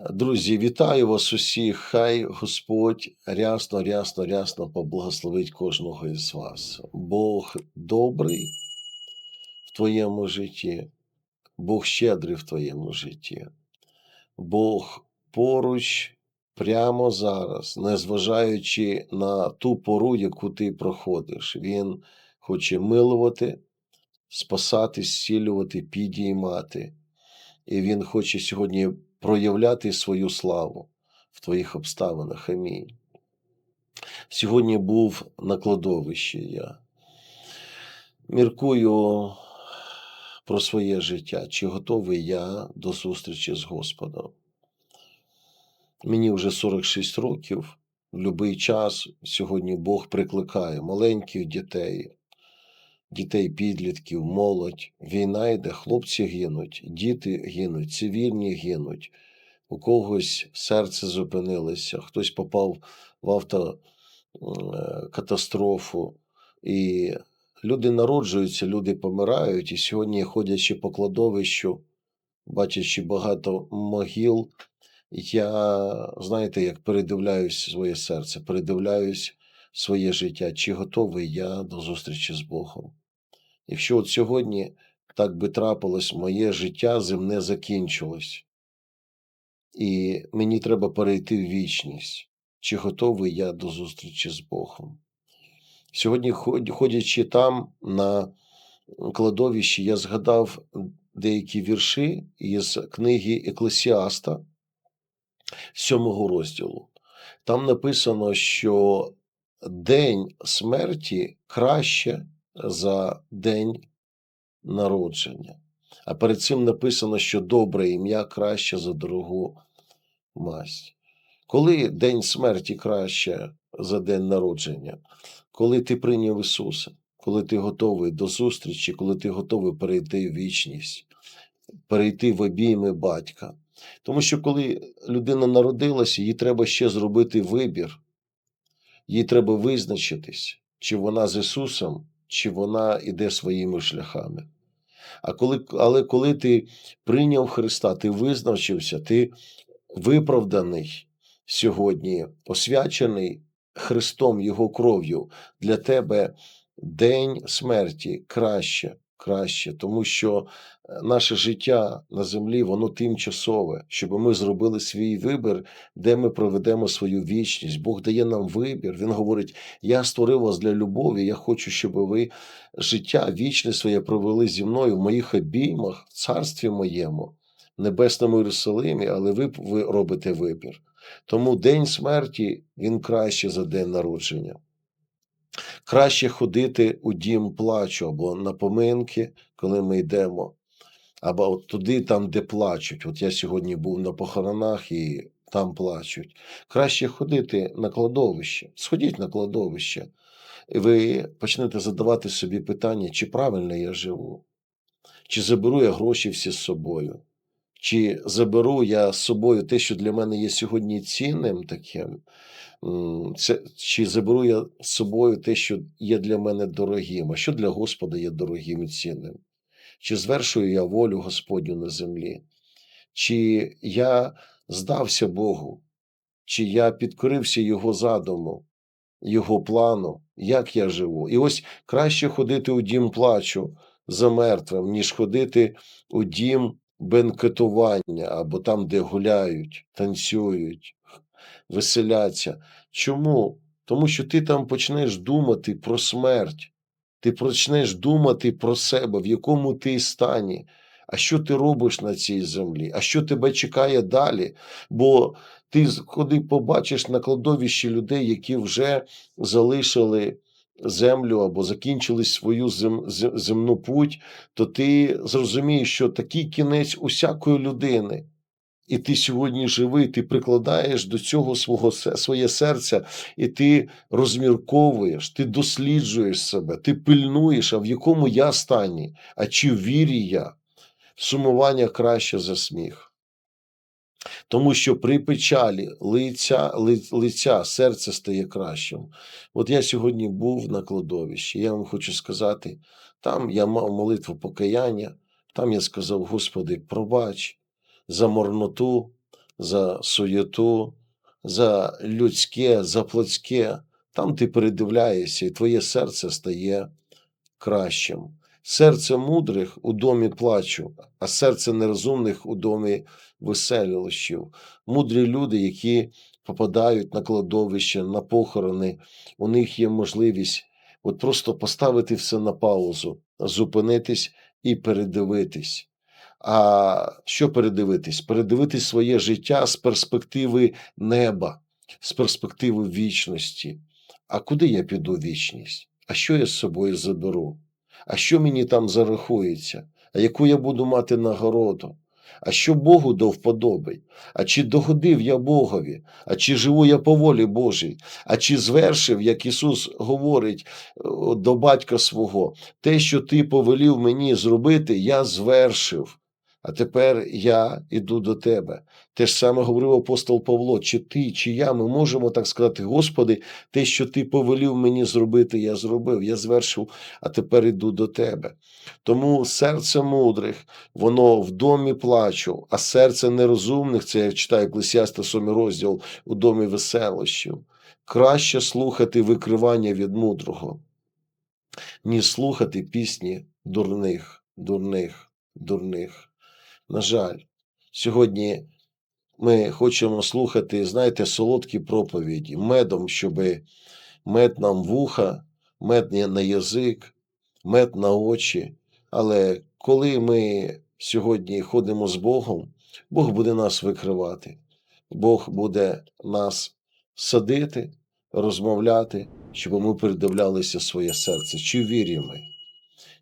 Друзі, вітаю вас усіх. Хай Господь рясно, рясно, рясно поблагословить кожного із вас. Бог добрий в твоєму житті, Бог щедрий в твоєму житті, Бог поруч прямо зараз, незважаючи на ту пору, яку ти проходиш. Він хоче милувати, спасати, зцілювати, підіймати. І Він хоче сьогодні проявляти свою славу в твоїх обставинах. Амінь. Сьогодні був на кладовищі я. Міркую про своє життя, чи готовий я до зустрічі з Господом. Мені вже 46 років. В будь-який час сьогодні Бог прикликає маленьких дітей, дітей, підлітків, молодь. Війна йде, хлопці гинуть, діти гинуть, цивільні гинуть. У когось серце зупинилося, хтось попав в автокатастрофу. І люди народжуються, люди помирають. І сьогодні, ходячи по кладовищу, бачачи багато могил, я, знаєте, як передивляюсь своє серце, передивляюсь своє життя, чи готовий я до зустрічі з Богом. Якщо от сьогодні так би трапилось, моє життя земне закінчилось, і мені треба перейти в вічність, чи готовий я до зустрічі з Богом. Сьогодні, ходячи там на кладовищі, я згадав деякі вірші із книги Еклесіаста, сьомого розділу. Там написано, що день смерті краще за день народження. А перед цим написано, що добре ім'я краще за дорогу масть. Коли день смерті краще за день народження, коли ти прийняв Ісуса, коли ти готовий до зустрічі, коли ти готовий перейти в вічність, перейти в обійми батька. Тому що коли людина народилася, їй треба ще зробити вибір, їй треба визначитись, чи вона з Ісусом, чи вона йде своїми шляхами. А коли, але коли ти прийняв Христа, ти визначився, ти виправданий сьогодні, освячений Христом Його кров'ю, для тебе день смерті краще, краще, тому що е, наше життя на землі, воно тимчасове, щоб ми зробили свій вибір, де ми проведемо свою вічність. Бог дає нам вибір. Він говорить: Я створив вас для любові, я хочу, щоб ви життя вічне своє провели зі мною в моїх обіймах, в царстві моєму, небесному Єрусалимі, але ви, ви робите вибір. Тому день смерті він краще за день народження. Краще ходити у дім плачу або на поминки, коли ми йдемо, або от туди, там, де плачуть. От я сьогодні був на похоронах і там плачуть. Краще ходити на кладовище. Сходіть на кладовище, і ви почнете задавати собі питання, чи правильно я живу, чи заберу я гроші всі з собою, чи заберу я з собою те, що для мене є сьогодні цінним таким. Це, чи заберу я з собою те, що є для мене дорогим, а що для Господа є дорогим і цінним? Чи звершую я волю Господню на землі? Чи я здався Богу, чи я підкорився Його задуму, Його плану, як я живу? І ось краще ходити у дім плачу за мертвим, ніж ходити у дім бенкетування або там, де гуляють, танцюють, веселяться. Чому? Тому що ти там почнеш думати про смерть, ти почнеш думати про себе, в якому ти стані, а що ти робиш на цій землі, а що тебе чекає далі. Бо ти коли побачиш на кладовищі людей, які вже залишили землю або закінчили свою зем, зем- земну путь, то ти зрозумієш, що такий кінець усякої людини. І ти сьогодні живий, ти прикладаєш до цього свого своє серце, і ти розмірковуєш, ти досліджуєш себе, ти пильнуєш, а в якому я стані, а чи в вірі я, сумування краще за сміх. Тому що при печалі лиця, ли- лиця серце стає кращим. От я сьогодні був на кладовищі, я вам хочу сказати, там я мав молитву покаяння, там я сказав, Господи, пробач за марноту, за суєту, за людське, за плотське. Там ти передивляєшся, і твоє серце стає кращим. Серце мудрих у домі плачу, а серце нерозумних у домі веселощів. Мудрі люди, які попадають на кладовище, на похорони, у них є можливість от просто поставити все на паузу, зупинитись і передивитись. А що передивитись? Передивитись своє життя з перспективи неба, з перспективи вічності. А куди я піду вічність? А що я з собою заберу? А що мені там зарахується? А яку я буду мати нагороду? А що Богу до вподоби? А чи догодив я Богові? А чи живу я по волі Божій? А чи звершив, як Ісус говорить е, до батька свого, те, що ти повелів мені зробити, я звершив. А тепер я іду до тебе. Те ж саме говорив апостол Павло, чи ти, чи я, ми можемо так сказати, Господи, те, що ти повелів мені зробити, я зробив, я звершив, а тепер іду до тебе. Тому серце мудрих, воно в домі плачу, а серце нерозумних, це я читаю Еклесіаста 7 розділ у домі веселощів. Краще слухати викривання від мудрого, ніж слухати пісні дурних, дурних, дурних. На жаль, сьогодні ми хочемо слухати, знаєте, солодкі проповіді, медом, щоб мед нам вуха, мед на язик, мед на очі. Але коли ми сьогодні ходимо з Богом, Бог буде нас викривати, Бог буде нас садити, розмовляти, щоб ми передивлялися своє серце. Чи віримо?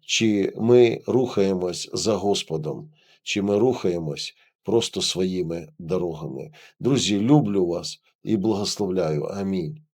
Чи ми рухаємось за Господом, чи ми рухаємось просто своїми дорогами. Друзі, люблю вас і благословляю. Амінь.